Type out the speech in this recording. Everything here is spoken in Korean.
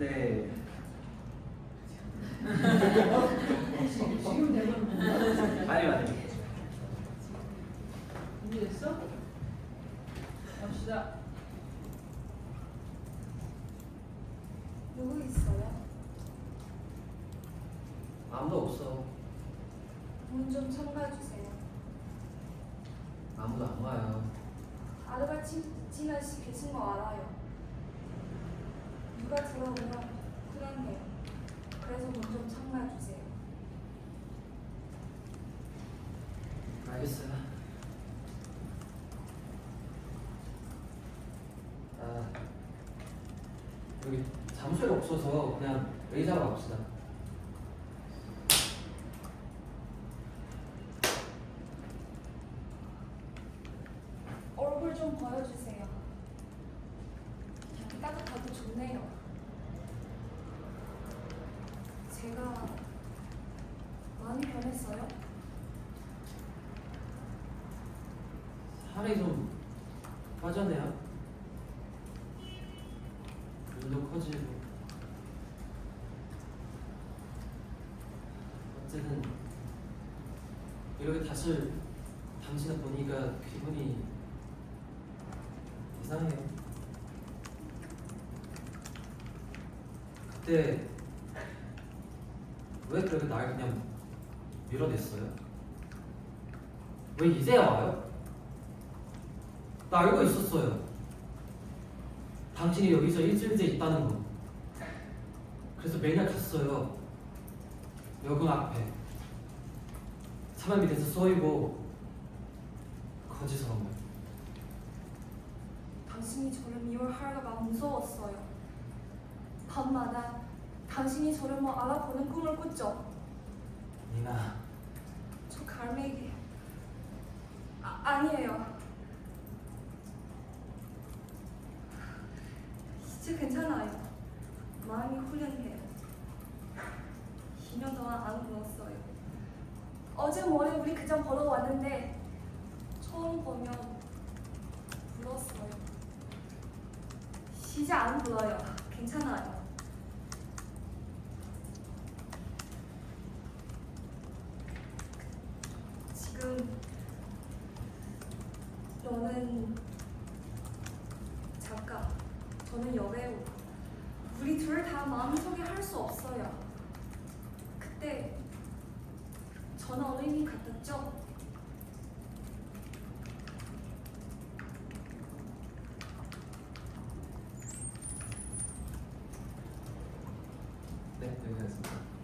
네. 지금 대본 빨리 말해. 준비됐어? 갑시다. 누구 있어요? 아무도 없어. 문 좀 잠가주세요. 아무도 안 와요. 아르바이트 진아 씨 계신 거 알아요. 누가 들어오면 불안해요. 그래서 문좀 잠가주세요. 알겠어요. 아 여기 잠수가 없어서 그냥 의자로 갑시다. 얼굴 좀 보여주세요. 이렇게 따뜻하고 좋네요. 제가 많이 변했어요? 살이 좀 빠졌네요. 눈도 커지고. 어쨌든 이렇게 다시 당신을 보니까 기분이 이상해요. 그때 왜 그렇게 날 그냥 밀어냈어요? 왜 이제야 와요? 나 알고 있었어요. 당신이 여기서 일주일째 있다는 거. 그래서 매일 갔어요. 여군 앞에. 사람 밑에서 쏘이고 거짓으로 말. 당신이 저를 미워할까봐 무서웠어요. 밤마다 당신이 저를 뭐 알아보는 꿈을 꿨죠. 니나 저 갈매기 아, 아니에요. 이제 괜찮아요. 마음이 후련해요. 2년 동안 안 울었어요. 어제 모레 우리 그장 보러 왔는데 처음 보면 울었어요. 이제 안 불어요. 괜찮아요. 지금 너는 작가, 저는 여배우. 우리 둘 다 마음속에 할 수 없어요. 그때 저는 어린이 같았죠? 네 여기까지입니다.